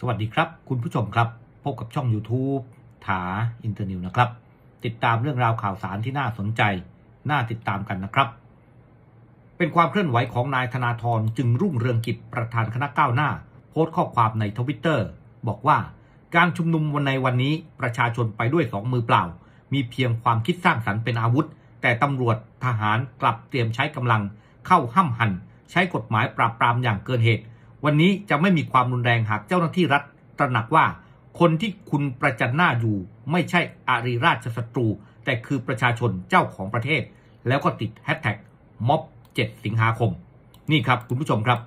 สวัสดีครับ คุณผู้ชมครับ พบกับช่อง YouTube ถาอินเตอร์นิวนะครับ ติดตามเรื่องราวข่าวสารที่น่าสนใจ น่าติดตามกันนะครับ เป็นความเคลื่อนไหวของนายธนาธรจึงรุ่งเรืองกิจประธานคณะก้าวหน้า โพสต์ข้อความในทวิตเตอร์บอกว่าการชุมนุมวันในวันนี้ประชาชนไปด้วยสองมือเปล่า มีเพียงความคิดสร้างสรรค์เป็นอาวุธ แต่ตำรวจทหารกลับเตรียมใช้กำลัง เข้าห้ำหัน ใช้กฎหมายปราบปรามอย่างเกินเหตุ วันนี้จะไม่มีความรุนแรงหากเจ้าหน้าที่รัฐตระหนักว่า คนที่คุณประจันหน้าอยู่ ไม่ใช่อารีราชศัตรู แต่คือประชาชนเจ้าของประเทศ แล้วก็ติดแฮชแท็กม็อบ 7 สิงหาคม นี่ครับคุณผู้ชมครับ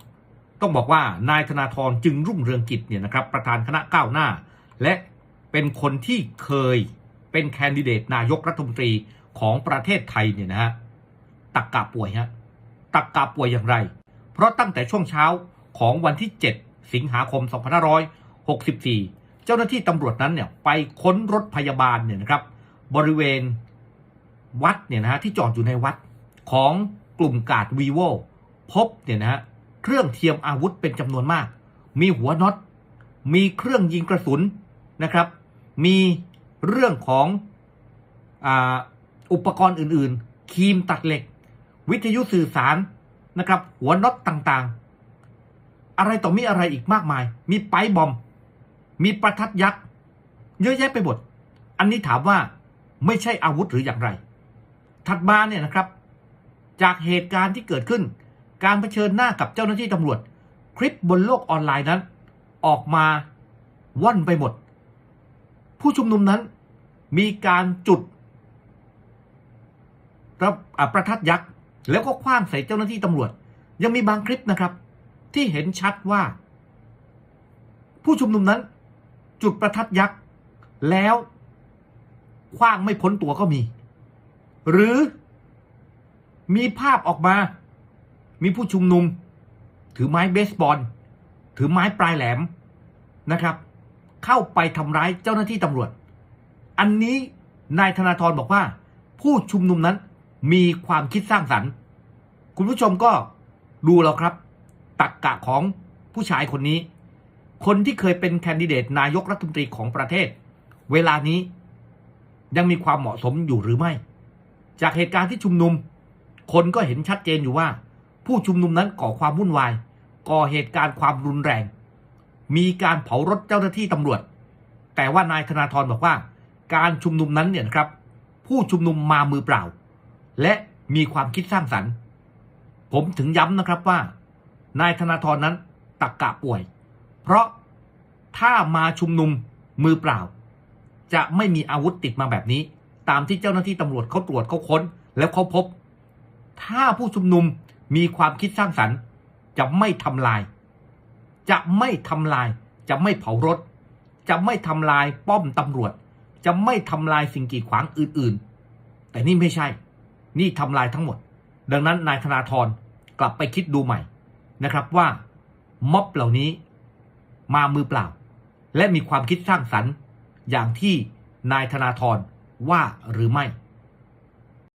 ต้องบอกว่านายธนาธรจึงรุ่งเรืองกิจเนี่ยนะครับประธานคณะก้าวหน้า และเป็นคนที่เคยเป็นแคนดิเดตนายกรัฐมนตรีของประเทศไทยเนี่ยนะฮะตักกะป่วยฮะตักกะป่วยอย่างไร เพราะตั้งแต่ช่วงเช้า ของวันที่ 7 สิงหาคม 2564 เจ้าหน้าที่ตำรวจนั้นเนี่ยไปค้นรถพยาบาลเนี่ยนะครับ บริเวณวัดเนี่ยนะฮะที่จอดอยู่ในวัดของกลุ่มกาดวีโวพบเนี่ยนะฮะเครื่องเทียมอาวุธเป็นจำนวนมาก มีหัวน็อต มีเครื่องยิงกระสุนนะครับ มีเรื่องของออุปกรณ์อื่น ๆครีมตัดเหล็ก วิทยุสื่อสารนะครับ หัวน็อตต่าง ๆ อะไรต่อมีอะไรอีกมากมาย มีไปบอม มีประทัดยักษ์ เยอะแยะไปหมด อันนี้ถามว่าไม่ใช่อาวุธหรืออย่างไร ถัดมาเนี่ยนะครับ จากเหตุการณ์ที่เกิดขึ้น การเผชิญหน้ากับเจ้าหน้าที่ตำรวจ คลิปบนโลกออนไลน์นั้น ออกมาว่อนไปหมด ผู้ชุมนุมนั้นมีการจุดประประทัดยักษ์ แล้วก็คว้างใส่เจ้าหน้าที่ตำรวจ ยังมีบางคลิปนะครับ ที่เห็นชัดว่า ผู้ชุมนุมนั้น จุดประทัดยักษ์แล้วคว้างไม่พ้นตัวก็มี หรือมีภาพออกมา มีผู้ชุมนุม ถือไม้เบสบอล ถือไม้ปลายแหลมนะครับ เข้าไปทำร้ายเจ้าหน้าที่ตำรวจ อันนี้นายธนาธรบอกว่า ผู้ชุมนุมนั้นมีความคิดสร้างสรรค์ คุณผู้ชมก็ดูแล้วครับ ตักกะของผู้ชายคนนี้ คนที่เคยเป็นแคนดิเดตนายกรัฐมนตรีของประเทศ เวลานี้ยังมีความเหมาะสมอยู่หรือไม่ จากเหตุการณ์ที่ชุมนุม คนก็เห็นชัดเจนอยู่ว่า ผู้ชุมนุมนั้นก่อความวุ่นวาย ก่อเหตุการณ์ความรุนแรง มีการเผารถเจ้าหน้าที่ตำรวจ แต่ว่านายธนาธรบอกว่า การชุมนุมนั้นเนี่ยครับ ผู้ชุมนุมมามือเปล่า และมีความคิดสร้างสรรค์ ผมถึงย้ำนะครับว่า นายธนาธรนั้นตักกะป่วย เพราะถ้ามาชุมนุมมือเปล่า จะไม่มีอาวุธติดมาแบบนี้ ตามที่เจ้าหน้าที่ตำรวจเขาตรวจเขาค้น แล้วเขาพบ ถ้าผู้ชุมนุมมีความคิดสร้างสรรค์ จะไม่ทำลาย จะไม่ทำลาย จะไม่เผารถ จะไม่ทำลายป้อมตำรวจ จะไม่ทำลายสิ่งกีดขวางอื่นๆ แต่นี่ไม่ใช่ นี่ทำลายทั้งหมด ดังนั้นนายธนาธรกลับไปคิดดูใหม่ นะครับว่าม็อบเหล่านี้มามือเปล่า และมีความคิดสร้างสรรค์ อย่างที่นายธนาธรว่าหรือไม่